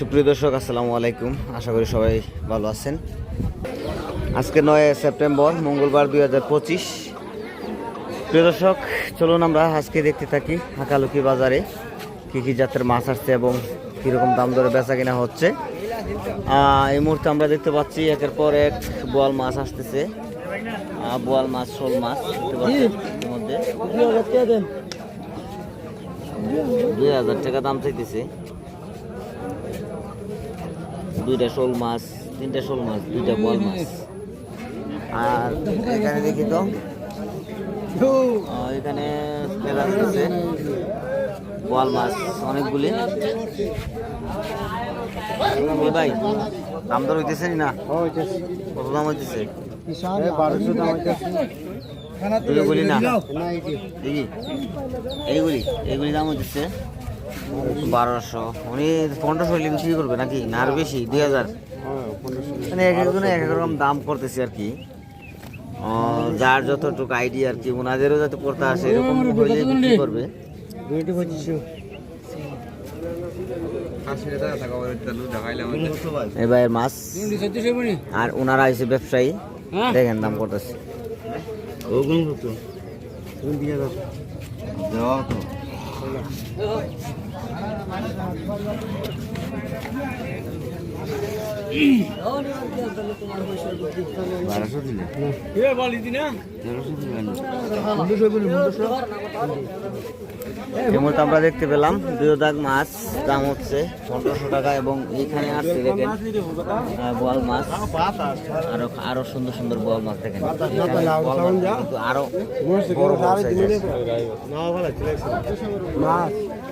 সুপ্রিয় দর্শক, আসসালামু আলাইকুম। আশা করি সবাই ভালো আছেন। আজকে নয় সেপ্টেম্বর, মঙ্গলবার দুই হাজার পঁচিশ। প্রিয় দর্শক, চলুন আমরা আজকে দেখতে থাকি হাকালুকি বাজারে কী কী জাতের মাছ আসছে এবং কীরকম দাম দরে বেচা কিনা হচ্ছে। এই মুহূর্তে আমরা দেখতে পাচ্ছি একের পর এক বোয়াল মাছ আসতেছে। বোয়াল মাছ, শোল মাছ মধ্যে। দুই হাজার টাকা দাম চাইতেছে। দুইটা শোল মাছ, তিনটা শোল মাছ, দুইটা বল মাছ। আর এখানে দেখি তো এখানে বল মাছ অনেকগুলি। ভাই, দাম দর হইতেছে না কত দাম হইতেছে? এইগুলি এইগুলি দাম হচ্ছে বারোশো। উনি পনেরোশো হইলে বিক্রি করবে নাকি? না আরও বেশি দুই হাজার। মানে এক একজনে এক এক রকম দাম করতেছে আর কি। যার যতটুকু আইডিয়া আর কি ওনাদেরও যাতে পড়তে আসে এরকম হইলে বিক্রি করবে। এবার মাছ। আর ওনারা এসে ব্যবসায়ী। দেখেন দাম করতেছে বারোশো দিলে এই আমরা দেখতে পেলাম দুই দাগ মাছ দাম হচ্ছে পনেরোশো টাকা এবং এইখানে আসছে দেখেন বোয়াল মাছ। আরও আরও সুন্দর সুন্দর বোয়াল মাছ দেখেন। মাছ আরও বড় বড়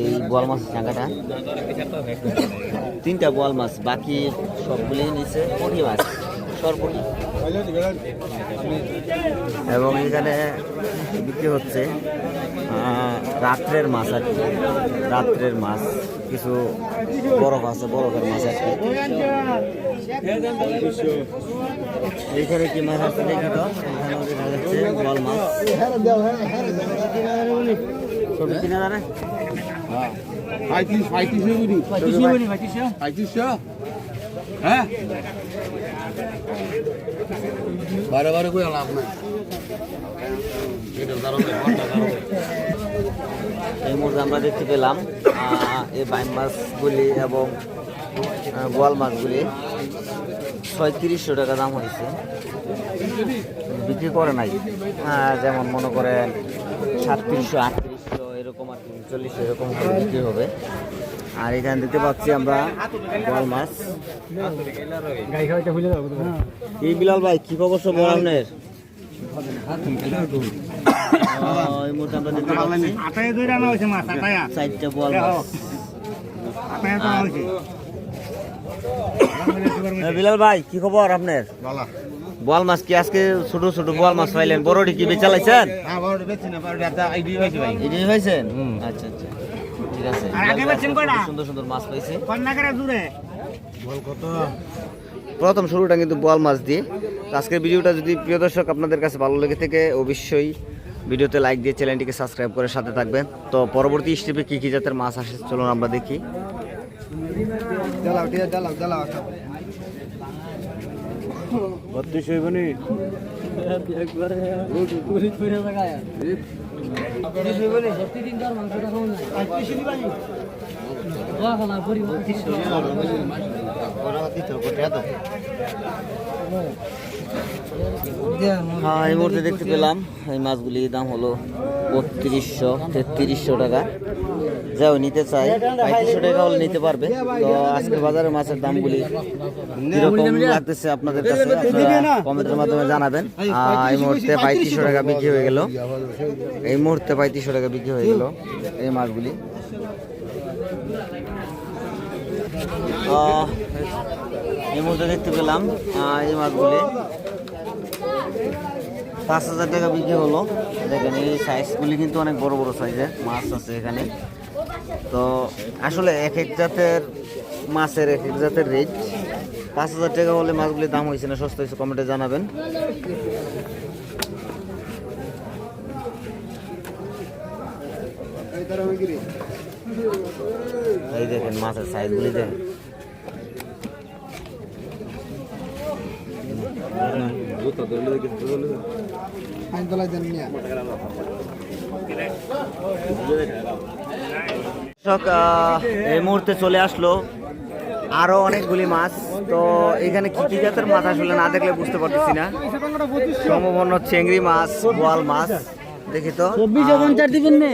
এই বোয়াল মাছের চাঙ্গাটা তিনটা বোয়াল মাছ বাকি সবগুলি নিচে পটি মাছ সরপটি এবং এখানে বিক্রি হচ্ছে রাত্রের মাছ আর রাত্রের মাছ কিছু বরফ আছে বরফের মাছ আর এইখানে কি মাছ আছে দেখি তো এখানেও দেখা যাচ্ছে বল মাছ কিনা হ্যাঁ বারে বারে কই লাভ নাই। এটা দাঁড়াও এই মুহূর্তে আমরা দেখতে পেলাম এই বাইন মাছগুলি এবং বোয়াল মাছগুলি ছয়ত্রিশশো টাকা দাম হয়েছে। বিক্রি করে নাই। যেমন মনে করেন সাতত্রিশশো আটত্রিশশো আর এরকম করে বিক্রি হবে। আর এখানে দেখতে পাচ্ছি আমরা বোয়াল মাছ। বিলাল ভাই, কি খবর সব আপনার দেখতে পাচ্ছি বল বিলাল ভাই, কি খবর আপনার? বল মাছ কি আজকে ছোট ছোট বল মাছ পাইলেন? বড়টি কি বেচা লাইছেন? এটাই পাইছেন আচ্ছা আচ্ছা। ঠিক আছে। সুন্দর সুন্দর মাছ পাইছে। প্রথম শুরুটা কিন্তু বল মাছ দিয়ে। তো আজকের ভিডিওটা যদি প্রিয় দর্শক আপনাদের কাছে ভালো লেগে থেকে অবশ্যই ভিডিওতে লাইক দিয়ে চ্যানেলটিকে সাবস্ক্রাইব করে সাথে থাকবেন। তো পরবর্তী স্টেপে কী কী জাতের মাছ আসে চলুন আমরা দেখি। হ্যাঁ এই মুহূর্তে দেখতে পেলাম এই মাছগুলির দাম হলো বত্রিশশো তেত্রিশশো টাকা। যাও, নিতে চাই। পঁয়ত্রিশশো টাকা হলে নিতে পারবে। তো আজকে বাজারের মাছের দামগুলি কীরকম লাগতেছে আপনাদের কাছে? কমেন্টের মাধ্যমে জানাবেন। এই মুহূর্তে পঁয়ত্রিশশো টাকা বিক্রি হয়ে গেল। এই মুহূর্তে পঁয়ত্রিশশো টাকা বিক্রি হয়ে গেল এই মাছগুলি। এই মুহূর্তে দেখতে পেলাম এই মাছগুলি। পাঁচ হাজার টাকা বিক্রি হলো। দেখেন, এই সাইজগুলি কিন্তু অনেক বড় বড় সাইজের মাছ আছে এখানে। তো আসলে এক এক জাতের মাছের এক এক জাতের রেট পাঁচ হাজার টাকা হলে মাছগুলির দাম হয়েছে না, সস্তা হয়েছে, কমেন্টে জানাবেন। এই দেখেন মাছের সাইজগুলি দেখেন। দর্শক এই মুহূর্তে চলে আসলো। আরও অনেকগুলি মাছ। তো এখানে কি কি জাতের মাছ আসলে না দেখলে বুঝতে পারতেছি না। সম্ভাবনা চিংড়ি মাছ, বোয়াল মাছ। দেখি তো। চব্বিশশো পঞ্চাশ দিবেন নে।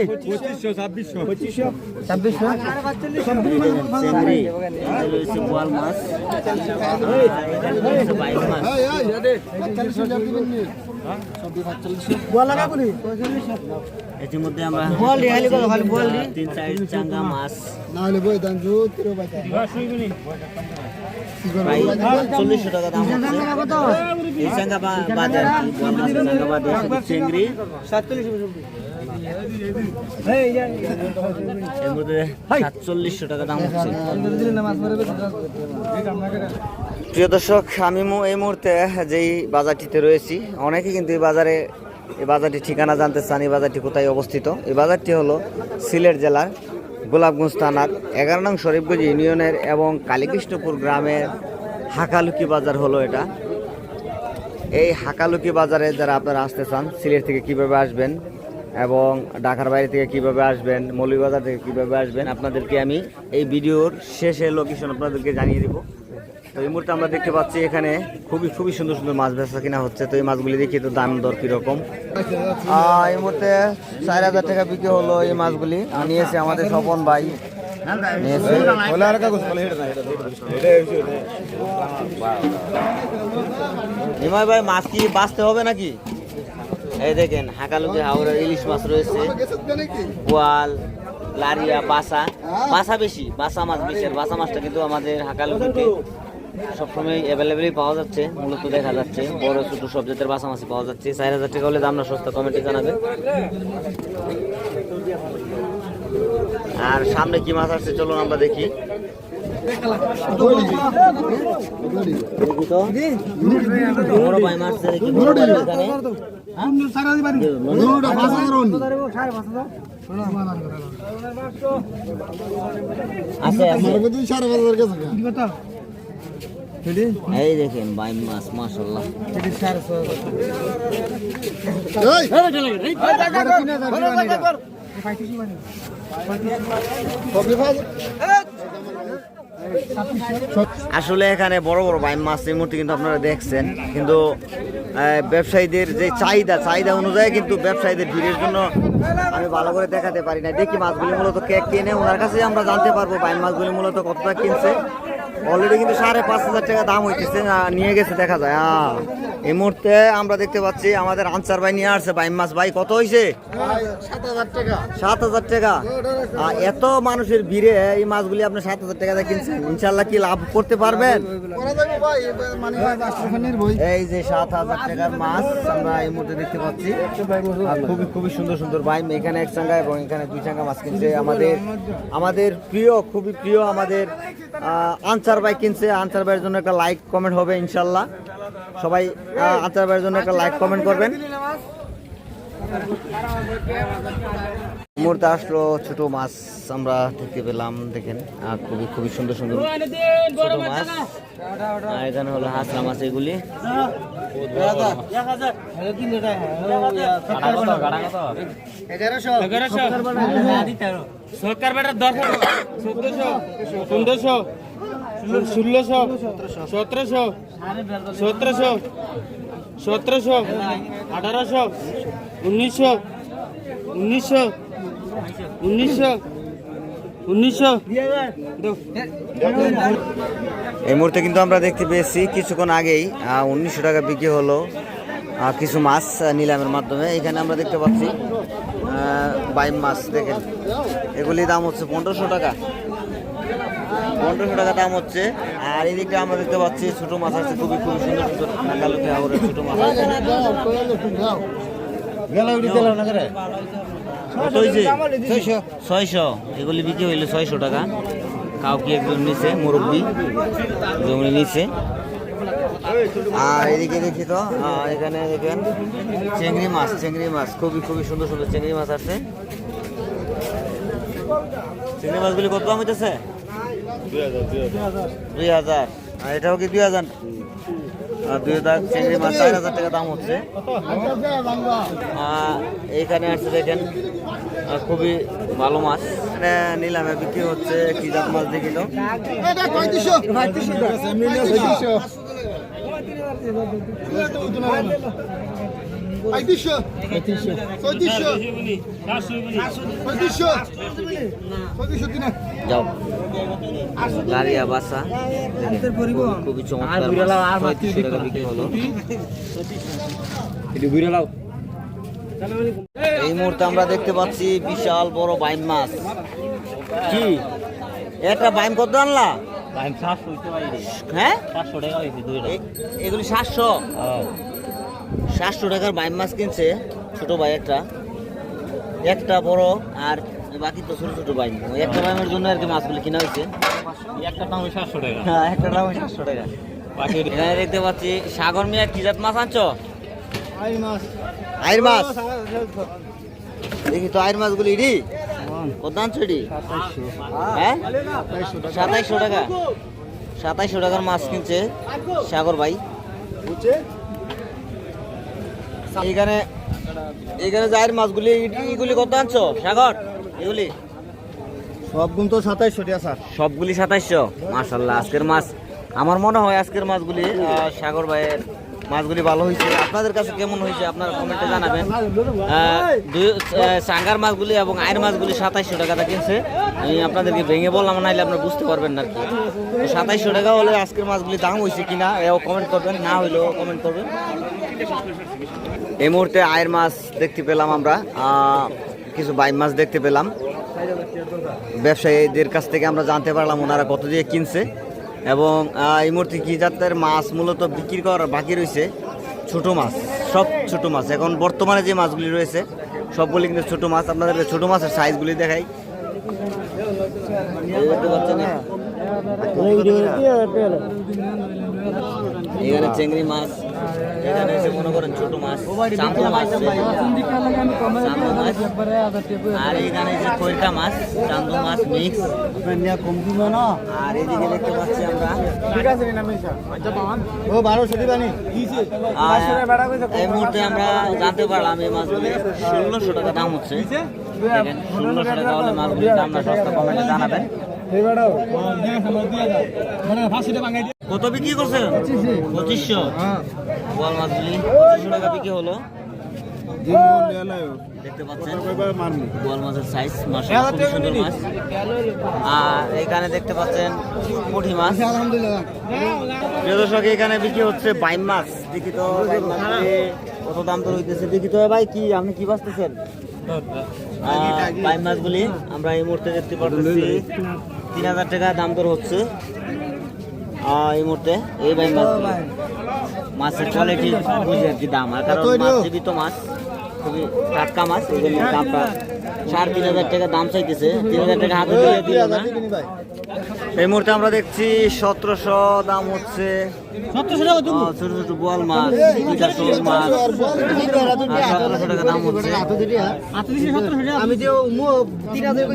চিংড়ি এখানে রয়েছে বোয়াল মাছ আর এখানে রয়েছে বাইক মাছ ইতিমধ্যে আমরা তিন চার চাঙ্গা মাছ প্রায় চল্লিশশো টাকা দাম এই চাঙ্গা বাদে আর প্রিয় দর্শক, আমি এই মুহূর্তে যেই বাজারটিতে রয়েছি, অনেকে কিন্তু এই বাজারে এই বাজারটির ঠিকানা জানতে চান, এই বাজারটি কোথায় অবস্থিত। এই বাজারটি হলো সিলেট জেলার গোলাপগঞ্জ থানার এগারো নং শরীফগঞ্জ ইউনিয়নের এবং কালীকৃষ্ণপুর গ্রামের হাকালুকি বাজার হলো এটা। এই হাকালুকি বাজারে যারা আপনারা আসতে চান সিলেট থেকে কীভাবে আসবেন এবং ঢাকার বাইরে থেকে কীভাবে আসবেন মৌলভীবাজার থেকে কীভাবে আসবেন আপনাদেরকে আমি এই ভিডিওর শেষে লোকেশন আপনাদেরকে জানিয়ে দিব। তো এই মুহূর্তে আমরা দেখতে পাচ্ছি এখানে খুবই খুবই সুন্দর সুন্দর মাছ বেচা কিনা হচ্ছে। তো এই মাছগুলি দেখি তো দাম দর কীরকম। আহ, এই মুহূর্তে চার হাজার টাকা বিক্রি হলো এই মাছগুলি। নিয়েছে আমাদের স্বপন ভাই। নিয়েছে। নিমাই ভাই, মাছ কি বাঁচতে হবে নাকি? এই দেখেন, হাকালুকে হাওড়ার ইলিশ মাছ রয়েছে। পোয়াল লারিয়া, বাসা। বাসা বেশি, বাসা মাছ বেশি। আর বাসা মাছটা কিন্তু আমাদের হাকালুকিতে সবসময় অ্যাভেলেবেলই পাওয়া যাচ্ছে, মূলত দেখা যাচ্ছে। বড়, ছোট সব জাতের বাসা মাছই পাওয়া যাচ্ছে। চার হাজার টাকা হলে দাম না সস্তা, কমেন্টে জানাবে আর সামনে কি মাছ আসছে? চলুন আমরা দেখি। এই দেখেন বাইম মাছ মাশাল্লাহ আসলে এখানে বড় বড় বাইম মাছ এই মুহূর্তে কিন্তু আপনারা দেখছেন, কিন্তু ব্যবসায়ীদের যে চাহিদা চাহিদা অনুযায়ী কিন্তু ব্যবসায়ীদের ভিড়ের জন্য আমি ভালো করে দেখাতে পারি না। দেখি মাছগুলি মূলত কে কেনে, ওনার কাছে আমরা জানতে পারব বাইম মাছগুলি মূলত কতটা কিনছে। অলরেডি কিন্তু সাড়ে পাঁচ হাজার টাকা দাম হইতেছে নিয়ে গেছে দেখা যায় আহ, এই মুহূর্তে আমরা দেখতে পাচ্ছি আমাদের আনসার ভাই নিয়ে আসছে বাইম মাছ ভাই কত হয়েছে সাত হাজার টাকা। আহ, এত মানুষের ভিড়ে এই মাছগুলি আপনি সাত হাজার টাকা দিয়ে কিনছেন ইনশাল্লাহ কি লাভ করতে পারবেন? এই যে সাত হাজার টাকার মাছ আমরা এই মুহূর্তে দেখতে পাচ্ছি। খুবই খুবই সুন্দর সুন্দর বাইম এখানে এক চাঙ্গা এবং এখানে দুই চাঙ্গা মাছ কিনছে আমাদের আমাদের প্রিয় খুবই প্রিয় আমাদের আহ, আনসার ভাই কিনছে আনসার ভাইয়ের জন্য একটা লাইক কমেন্ট হবে ইনশাল্লাহ সবাই আনসার ভাইয়ের জন্য একটা লাইক কমেন্ট করবেন মুহূর্তে আসলো ছোট মাছ আমরা দেখতে পেলাম দেখেন খুবই খুবই সুন্দর সুন্দর ছোট মাছ এখানে হলো হাঁসরা মাছ এগুলি সরকার বেটার দরকার চোদ্দশো ষোলোশো, সতেরোশো সতেরোশো সতেরোশো, আঠারোশো, উনিশশো উনিশশো উনিশশো উনিশশো। এই মুহূর্তে কিন্তু আমরা দেখতে পেয়েছি, কিছুক্ষণ আগেই উনিশশো টাকা বিক্রি হলো কিছু মাছ নিলামের মাধ্যমে। এখানে আমরা দেখতে পাচ্ছি বাইম মাছ, দেখেন। এগুলি দাম হচ্ছে পনেরোশো টাকা। পনেরোশো টাকা দাম হচ্ছে আর এদিকে আমরা দেখতে পাচ্ছি ছোট মাছ আছে খুবই খুবই সুন্দর সুন্দর কালুকে হাওড়ের ছোট মাছ আছে। ছয়শো। এগুলি বিক্রি হইল ছয়শো টাকা। কাউকে একজন নিচে মুরব্বী জমি নিচে আর এদিকে দেখি তো এখানে দেখেন চিংড়ি মাছ চিংড়ি মাছ খুবই খুবই সুন্দর সুন্দর চিংড়ি মাছ আছে। চিংড়ি মাছগুলি কত দাম হইতেছে? দুই হাজার। আর এটাও কি দুই হাজার? আর দুই হাজার চিংড়ি মাছ চার হাজার টাকা দাম হচ্ছে। আহ, এইখানে আছে দেখেন খুবই ভালো মাছ। এখানে নিলামে বিক্রি হচ্ছে কি জাত মাছ যাও। বাসা। খুবই চমৎকার পঁয়ত্রিশশো টাকা বিক্রি হলো। এই মুহূর্তে আমরা দেখতে পাচ্ছি বিশাল বড় বাইম মাছ। কি? একটা বাইম কত আনলা? হ্যাঁ? এগুলি সাতশো? সাতশো টাকার বাইম মাছ কিনছে ছোট ভাই একটা। একটা বড় আর বাকি তো ছোট ছোট বাইম। ওই একটা বাইমের জন্য আর কি মাছগুলি কিনা হয়েছে। একটা দাম সাতশো টাকা। হ্যাঁ একটা দাম সাতশো টাকা। এখানে দেখতে পাচ্ছি সাগর মিয়া কি জাত মাছ আনছো? আইর মাছ? দেখি তো আইর মাছগুলি ইডি? কত আনছো ইডি? হ্যাঁ? সাতাইশশো টাকা। সাতাইশশো টাকার মাছ কিনছে সাগর ভাই। এইখানে যে আইর মাছগুলি এগুলি কত আনছো? সাগর এগুলি? সব গুণ তো সাতাইশশো টাকা স্যার। সবগুলি সাতাইশশো? মাশাল্লাহ আজকের মাছ। আমার মনে হয় আজকের মাছগুলি সাগর ভাইয়ের মাছগুলি ভালো হয়েছে। আপনাদের কাছে কেমন হয়েছে? আপনারা কমেন্টে জানাবেন। সাঙ্গার মাছগুলি এবং আয়ের মাছগুলি সাতাইশশো টাকাটা কিনছে। আমি আপনাদেরকে ভেঙে বললাম নাইলে আপনারা বুঝতে পারবেন না কি। সাতাইশশো টাকা হলে আজকের মাছগুলি দাম হয়েছে কিনা এও কমেন্ট করবেন না হইলেও কমেন্ট করবেন। এই মুহূর্তে আয়ের মাছ দেখতে পেলাম আমরা কিছু বাইম মাছ দেখতে পেলাম। ব্যবসায়ীদের কাছ থেকে আমরা জানতে পারলাম ওনারা কত দিয়ে কিনছে এবং এই মুহূর্তে কি জাতের মাছ মূলত বিক্রি করার বাকি রয়েছে? ছোট মাছ সব ছোট মাছ। এখন বর্তমানে যে মাছগুলি রয়েছে সবগুলি কিন্তু ছোট মাছ। আপনাদের ছোট মাছের সাইজগুলি দেখাই। এখানে চিংড়ি মাছ এখানে এসে মনে করেন ছোট মাছ আর এখানে যে খৈরকা মাছ চান্দু মাছ মিক্স। কম দিব না। আর এদিকে দেখতে পাচ্ছি আমরা এই মুহূর্তে আমরা জানতে পারলাম এই মাছগুলি ষোলোশো টাকা দাম হচ্ছে। ষোলোশো টাকা হলে মাছগুলির দাম না সস্তা কমেন্টে জানাবেন। কত বিক্রি করছেন? পঁচিশশো। বোয়াল মাছগুলি টাকা বিক্রি হলো। দেখতে পাচ্ছেন বোয়াল মাছের সাইজ মাছ। আর এখানে দেখতে পাচ্ছেন, পুঁটি মাছ। এখানে বিক্রি হচ্ছে বাইম মাছ। দেখি তো কত দাম তো রইতেছে দেখি তো ভাই, কি, আপনি কি বাঁচতেছেন? আমরা এই মুহূর্তে দেখতে পাচ্ছি তিন হাজার টাকা দাম দর হচ্ছে। এই মুহূর্তে এই মাছগুলি মাছের কোয়ালিটি বুঝে আর কি দাম। আর কারণ মাছ জীবিত মাছ খুবই টাটকা মাছ এই জন্য দামটা সাড়ে তিন হাজার টাকা দাম চাইতেছে। তিন হাজার টাকা হাতে দিয়ে দিল না। এই মুহূর্তে আমরা দেখছি সতেরোশো দাম হচ্ছে ছোট ছোট বোয়াল মাছ দুইটা শোল মাছ। সতেরোশো টাকা দাম হচ্ছে। আমি যে তিন হাজার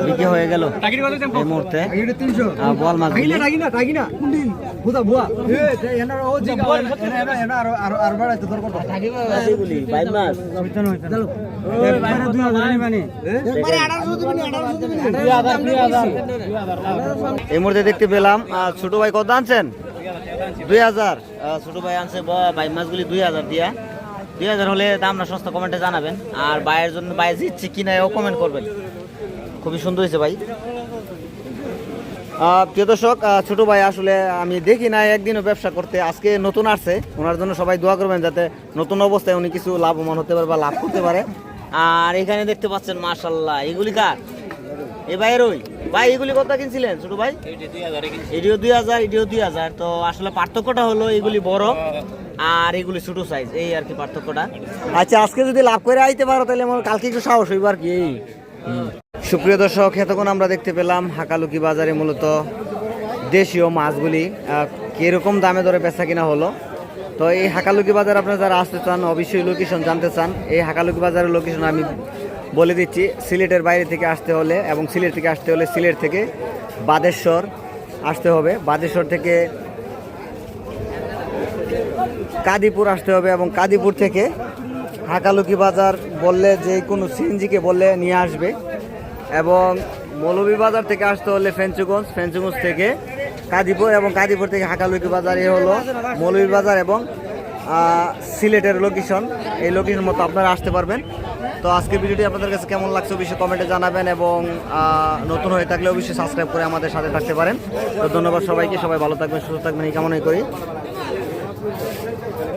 বিক্রি হয়ে গেল এই মুহূর্তে। বোয়াল মাছ টাকি না টাকি না কোনদিন বুঝা বুয়া এনার ও যে এনার এনার আর আর আর বাড়াইতে তোর কথা এগুলি বাইম মাছ চলো একবারে 2000 নিবানি একবারে 1800 দিবনি 1800 দিবনি 2000 এই মুহূর্তে দেখতে পেলাম ছোট ভাই কত আনছেন? দুই হাজার। আহ, ছোট ভাই আনছে বাইম মাছগুলি দুই হাজার দিয়া। দুই হাজার হলে দাম না সস্তা কমেন্টে জানাবেন। আর বাইয়ের জন্য বাইরে দিচ্ছে কিনা এও কমেন্ট করবেন। খুবই সুন্দর হয়েছে ভাই। প্রিয় দর্শক ছোট ভাই আসলে আমি দেখি না একদিনও ব্যবসা করতে। আজকে নতুন আসছে, ওনার জন্য সবাই দোয়া করবেন যাতে নতুন অবস্থায় উনি কিছু লাভবান হতে পারে বা লাভ করতে পারে। আর এখানে দেখতে পাচ্ছেন মাশাল্লাহ এগুলি কার? এ ভাইয়ের ওই ভাই, এগুলি কত কিনছিলেন, ছোট ভাই? এটিও দুই হাজার, এটিও দুই হাজার। তো আসলে পার্থক্যটা হলো এগুলি বড়, আর এগুলি ছোট সাইজ এই আর কি পার্থক্যটা। আচ্ছা আজকে যদি লাভ করে আইতে পারো, তাহলে আমার কালকে একটু সাহস হইব আর কি সুপ্রিয় দর্শক, এতক্ষণ আমরা দেখতে পেলাম হাকালুকি বাজারে মূলত দেশীয় মাছগুলি কীরকম দামে দরে বেচা কিনা হলো। তো এই হাকালুকি বাজার আপনারা যারা আসতে চান, অবশ্যই লোকেশন জানতে চান। এই হাকালুকি বাজারের লোকেশন আমি বলে দিচ্ছি, সিলেটের বাইরে থেকে আসতে হলে এবং সিলেট থেকে আসতে হলে সিলেট থেকে বাদেশ্বর আসতে হবে। বাদেশ্বর থেকে কাদিপুর আসতে হবে এবং কাদিপুর থেকে হাকালুকি বাজার বললে যে কোনো সিএনজিকে বললে নিয়ে আসবে। এবং মৌলভী বাজার থেকে আসতে হলে ফেঞ্চুগঞ্জ ফেঞ্চুগঞ্জ থেকে কাদিপুর এবং কাদিপুর থেকে হাকালুকি বাজার, এ হলো মৌলভী বাজার এবং সিলেটের লোকেশন এই লোকেশন মতো আপনারা আসতে পারবেন। তো আজকে ভিডিওটি আপনাদের কাছে কেমন লাগছে অবশ্যই কমেন্টে জানাবেন এবং নতুন হয়ে থাকলে অবশ্যই সাবস্ক্রাইব করে আমাদের সাথে থাকতে পারেন। তো ধন্যবাদ সবাইকে, সবাই ভালো থাকবেন, সুস্থ থাকবেন, এই কামনাই করি।